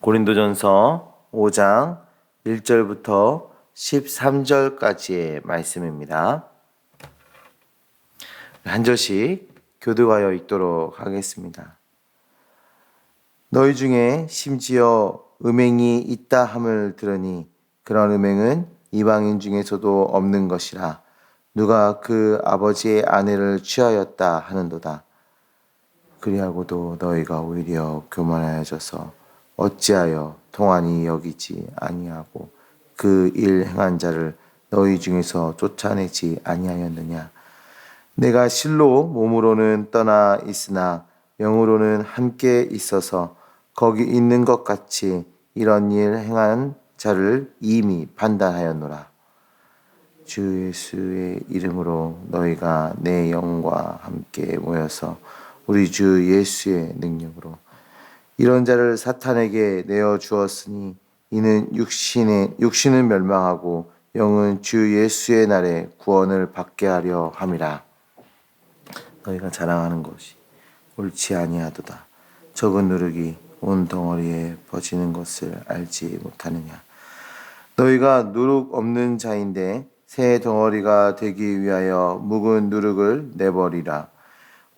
고린도전서 5장 1절부터 13절까지의 말씀입니다. 한 절씩 교도하여 읽도록 하겠습니다. 너희 중에 심지어 음행이 있다 함을 들으니 그런 음행은 이방인 중에서도 없는 것이라 누가 그 아버지의 아내를 취하였다 하는도다. 그리하고도 너희가 오히려 교만하여져서 어찌하여 동안이 여기지 아니하고 그 일 행한 자를 너희 중에서 쫓아내지 아니하였느냐? 내가 실로 몸으로는 떠나 있으나 영으로는 함께 있어서 거기 있는 것 같이 이런 일 행한 자를 이미 판단하였노라. 주 예수의 이름으로 너희가 내 영과 함께 모여서 우리 주 예수의 능력으로 이런 자를 사탄에게 내어 주었으니 이는 육신의 육신은 멸망하고 영은 주 예수의 날에 구원을 받게 하려 함이라. 너희가 자랑하는 것이 옳지 아니하도다. 적은 누룩이 온 덩어리에 퍼지는 것을 알지 못하느냐. 너희가 누룩 없는 자인데 새 덩어리가 되기 위하여 묵은 누룩을 내버리라.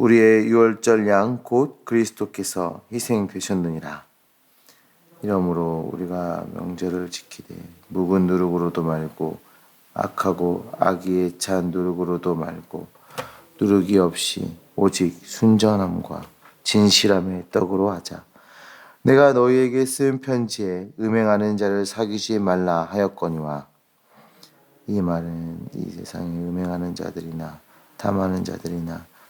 우리의 유월절 양 곧 그리스도께서 희생되셨느니라. 이러므로 우리가 명절을 지키되 묵은 누룩으로도 말고 악하고 악의에 찬 누룩으로도 말고 누룩이 없이 오직 순전함과 진실함의 떡으로 하자. 내가 너희에게 쓴 편지에 음행하는 자를 사귀지 말라 하였거니와 이 말은 이 세상에 음행하는 자들이나 탐하는 자들이나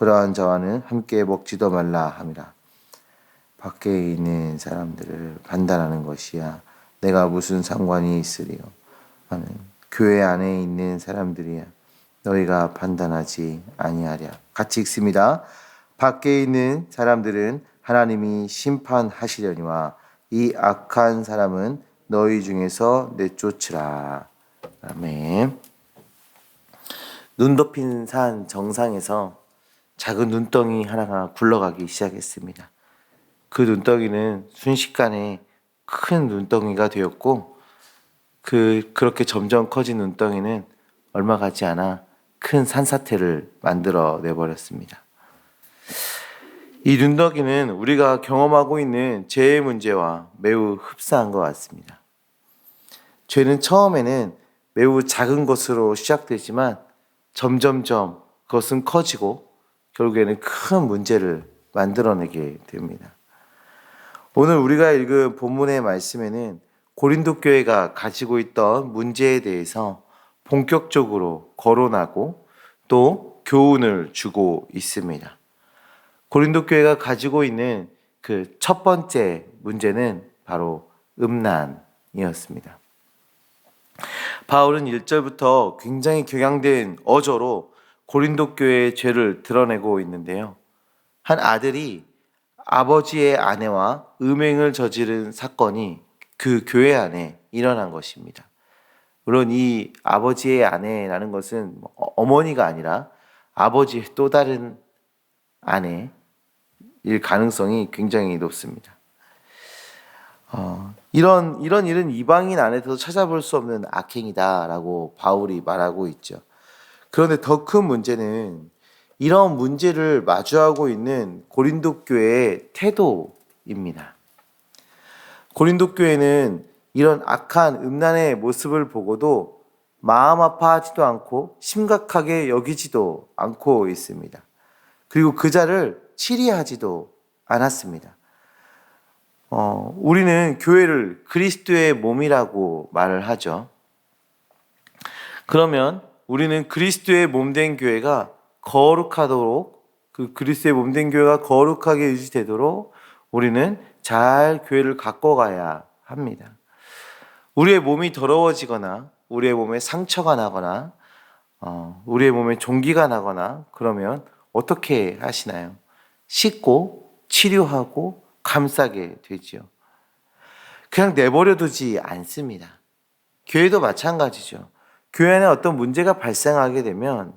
그러한 자와는 함께 먹지도 말라 함이라. 밖에 있는 사람들을 판단하는 것이야. 내가 무슨 상관이 있으리요. 하는 교회 안에 있는 사람들이야. 너희가 판단하지 아니하랴. 같이 읽습니다. 밖에 있는 사람들은 하나님이 심판하시려니와 이 악한 사람은 너희 중에서 내쫓으라. 아멘. 눈 덮인 산 정상에서 작은 눈덩이 하나가 굴러가기 시작했습니다. 그 눈덩이는 순식간에 큰 눈덩이가 되었고 그 그렇게 점점 커진 눈덩이는 얼마 가지 않아 큰 산사태를 만들어 내버렸습니다. 이 눈덩이는 우리가 경험하고 있는 죄의 문제와 매우 흡사한 것 같습니다. 죄는 처음에는 매우 작은 것으로 시작되지만 점점점 그것은 커지고 결국에는 큰 문제를 만들어내게 됩니다. 오늘 우리가 읽은 본문의 말씀에는 고린도 교회가 가지고 있던 문제에 대해서 본격적으로 거론하고 또 교훈을 주고 있습니다. 고린도 교회가 가지고 있는 그 첫 번째 문제는 바로 음란이었습니다. 바울은 1절부터 굉장히 격양된 어조로 고린도 교회의 죄를 드러내고 있는데요. 한 아들이 아버지의 아내와 음행을 저지른 사건이 그 교회 안에 일어난 것입니다. 물론 이 아버지의 아내라는 것은 뭐 어머니가 아니라 아버지의 또 다른 아내일 가능성이 굉장히 높습니다. 어, 이런 이런 일은 이방인 안에서 찾아볼 수 없는 악행이다라고 바울이 말하고 있죠. 그런데 더 큰 문제는 이런 문제를 마주하고 있는 고린도 교회의 태도입니다. 고린도 교회는 이런 악한 음란의 모습을 보고도 마음 아파하지도 않고 심각하게 여기지도 않고 있습니다. 그리고 그 자를 치리하지도 않았습니다. 어, 우리는 교회를 그리스도의 몸이라고 말을 하죠. 그러면 우리는 그리스도의 몸된 교회가 거룩하도록 그 그리스도의 몸된 교회가 거룩하게 유지되도록 우리는 잘 교회를 갖고 가야 합니다. 우리의 몸이 더러워지거나 우리의 몸에 상처가 나거나 어, 우리의 몸에 종기가 나거나 그러면 어떻게 하시나요? 씻고 치료하고 감싸게 되지요. 그냥 내버려 두지 않습니다. 교회도 마찬가지죠. 교회 안에 어떤 문제가 발생하게 되면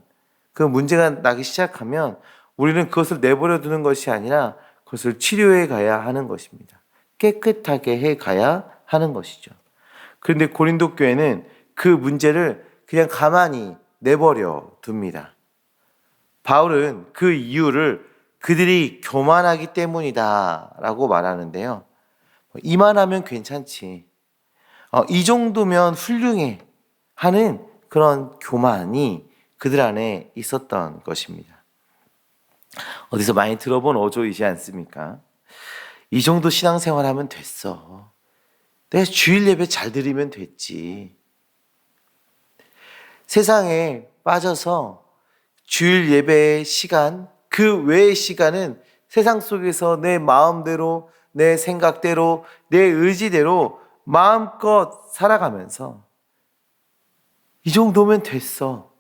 그 문제가 나기 시작하면 우리는 그것을 내버려 두는 것이 아니라 그것을 치료해 가야 하는 것입니다. 깨끗하게 해 가야 하는 것이죠. 그런데 고린도 교회는 그 문제를 그냥 가만히 내버려 둡니다. 바울은 그 이유를 그들이 교만하기 때문이다 라고 말하는데요. 이만하면 괜찮지. 어, 이 정도면 훌륭해 하는 그런 교만이 그들 안에 있었던 것입니다. 어디서 많이 들어본 어조이지 않습니까? 이 정도 신앙생활 하면 됐어. 내가 주일 예배 잘 드리면 됐지. 세상에 빠져서 주일 예배의 시간, 그 외의 시간은 세상 속에서 내 마음대로, 내 생각대로, 내 의지대로 마음껏 살아가면서 이 정도면 됐어.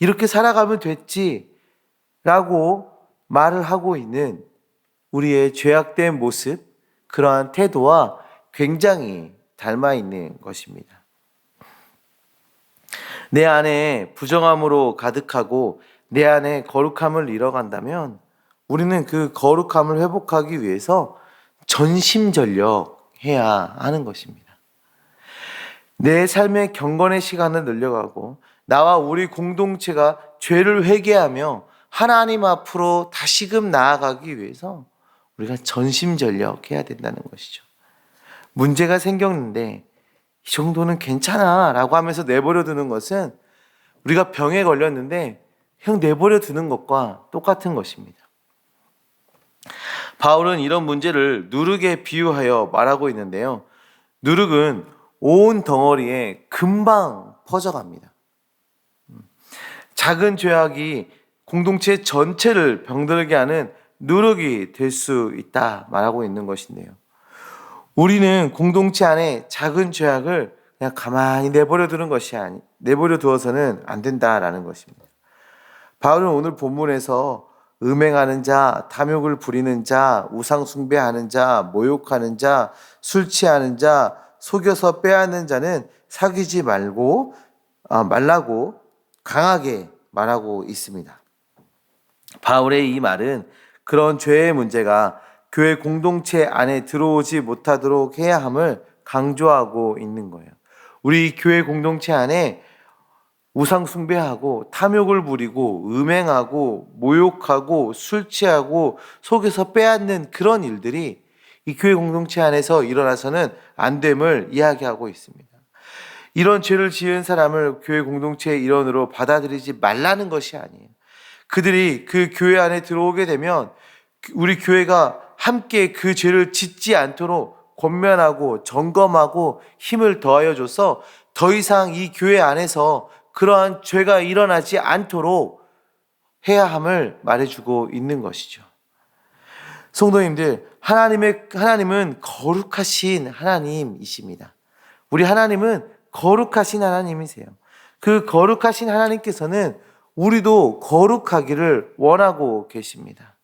이렇게 살아가면 됐지. 라고 말을 하고 있는 우리의 죄악된 모습, 그러한 태도와 굉장히 닮아 있는 것입니다. 내 안에 부정함으로 가득하고 내 안에 거룩함을 잃어간다면 우리는 그 거룩함을 회복하기 위해서 전심전력 해야 하는 것입니다. 내 삶의 경건의 시간을 늘려가고 나와 우리 공동체가 죄를 회개하며 하나님 앞으로 다시금 나아가기 위해서 우리가 전심전력 해야 된다는 것이죠. 문제가 생겼는데 이 정도는 괜찮아 라고 하면서 내버려 두는 것은 우리가 병에 걸렸는데 그냥 내버려 두는 것과 똑같은 것입니다. 바울은 이런 문제를 누룩에 비유하여 말하고 있는데요. 누룩은 온 덩어리에 금방 퍼져갑니다. 작은 죄악이 공동체 전체를 병들게 하는 누룩이 될 수 있다 말하고 있는 것인데요. 우리는 공동체 안에 작은 죄악을 그냥 가만히 내버려 두는 것이 아니, 내버려 두어서는 안 된다라는 것입니다. 바울은 오늘 본문에서 음행하는 자, 탐욕을 부리는 자, 우상숭배하는 자, 모욕하는 자, 술 취하는 자, 속여서 빼앗는 자는 사귀지 말고 아, 말라고 강하게 말하고 있습니다. 바울의 이 말은 그런 죄의 문제가 교회 공동체 안에 들어오지 못하도록 해야 함을 강조하고 있는 거예요. 우리 교회 공동체 안에 우상 숭배하고 탐욕을 부리고 음행하고 모욕하고 술 취하고 속에서 빼앗는 그런 일들이 이 교회 공동체 안에서 일어나서는 안 됨을 이야기하고 있습니다. 이런 죄를 지은 사람을 교회 공동체의 일원으로 받아들이지 말라는 것이 아니에요. 그들이 그 교회 안에 들어오게 되면 우리 교회가 함께 그 죄를 짓지 않도록 권면하고 점검하고 힘을 더하여 줘서 더 이상 이 교회 안에서 그러한 죄가 일어나지 않도록 해야 함을 말해주고 있는 것이죠. 성도님들, 하나님의, 하나님은 거룩하신 하나님이십니다. 우리 하나님은 거룩하신 하나님이세요. 그 거룩하신 하나님께서는 우리도 거룩하기를 원하고 계십니다.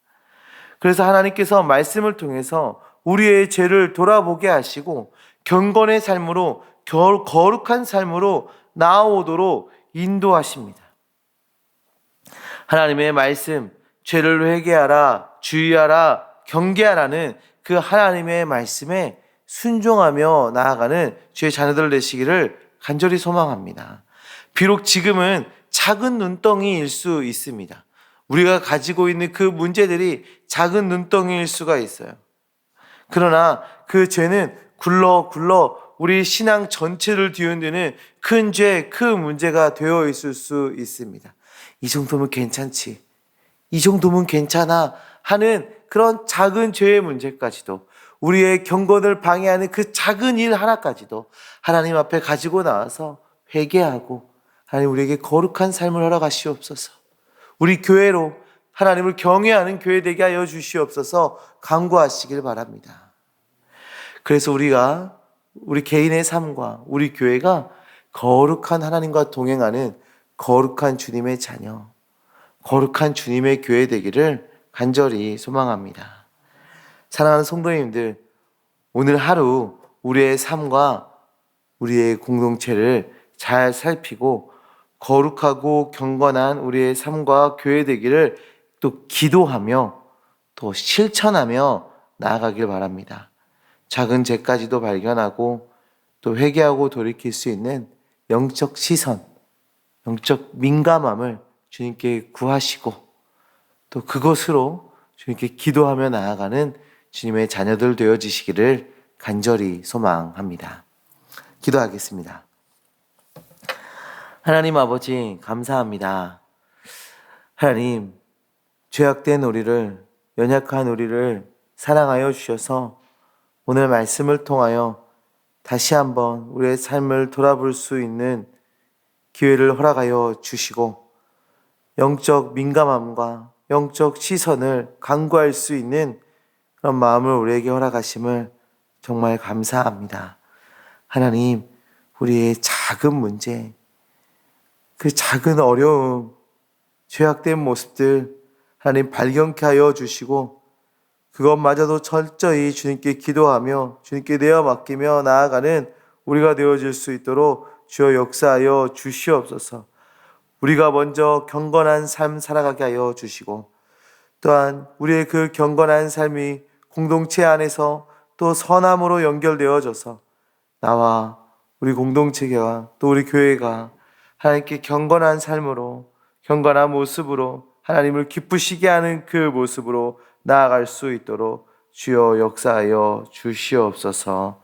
그래서 하나님께서 말씀을 통해서 우리의 죄를 돌아보게 하시고 경건의 삶으로 거룩한 삶으로 나아오도록 인도하십니다. 하나님의 말씀, 죄를 회개하라, 주의하라, 경계하라는 그 하나님의 말씀에 순종하며 나아가는 주의 자녀들 되시기를 간절히 소망합니다. 비록 지금은 작은 눈덩이일 수 있습니다. 우리가 가지고 있는 그 문제들이 작은 눈덩이일 수가 있어요. 그러나 그 죄는 굴러 굴러 우리 신앙 전체를 뒤흔드는 큰 죄, 큰 문제가 되어 있을 수 있습니다. 이 정도면 괜찮지. 이 정도면 괜찮아 하는 그런 작은 죄의 문제까지도 우리의 경건을 방해하는 그 작은 일 하나까지도 하나님 앞에 가지고 나와서 회개하고 하나님 우리에게 거룩한 삶을 허락하시옵소서. 우리 교회로 하나님을 경외하는 교회 되게 하여 주시옵소서 강구하시길 바랍니다. 그래서 우리가 우리 개인의 삶과 우리 교회가 거룩한 하나님과 동행하는 거룩한 주님의 자녀, 거룩한 주님의 교회 되기를 간절히 소망합니다. 사랑하는 성도님들, 오늘 하루 우리의 삶과 우리의 공동체를 잘 살피고 거룩하고 경건한 우리의 삶과 교회 되기를 또 기도하며 또 실천하며 나아가길 바랍니다. 작은 죄까지도 발견하고 또 회개하고 돌이킬 수 있는 영적 시선, 영적 민감함을 주님께 구하시고 또 그것으로 주님께 기도하며 나아가는 주님의 자녀들 되어지시기를 간절히 소망합니다. 기도하겠습니다. 하나님 아버지, 감사합니다. 하나님, 죄악된 우리를, 연약한 우리를 사랑하여 주셔서 오늘 말씀을 통하여 다시 한번 우리의 삶을 돌아볼 수 있는 기회를 허락하여 주시고 영적 민감함과 영적 시선을 강구할 수 있는 그런 마음을 우리에게 허락하심을 정말 감사합니다. 하나님, 우리의 작은 문제, 그 작은 어려움, 죄악된 모습들 하나님 발견케 하여 주시고 그것마저도 철저히 주님께 기도하며 주님께 내어 맡기며 나아가는 우리가 되어질 수 있도록 주여 역사하여 주시옵소서. 우리가 먼저 경건한 삶 살아가게 하여 주시고 또한 우리의 그 경건한 삶이 공동체 안에서 또 선함으로 연결되어져서 나와 우리 공동체가 또 우리 교회가 하나님께 경건한 삶으로 경건한 모습으로 하나님을 기쁘시게 하는 그 모습으로 나아갈 수 있도록 주여 역사하여 주시옵소서.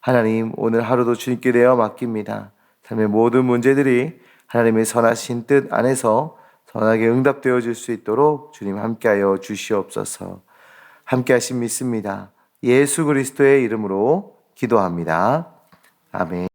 하나님 오늘 하루도 주님께 내어 맡깁니다. 삶의 모든 문제들이 하나님의 선하신 뜻 안에서 선하게 응답되어질 수 있도록 주님 함께하여 주시옵소서. 함께하신 믿습니다. 예수 그리스도의 이름으로 기도합니다. 아멘.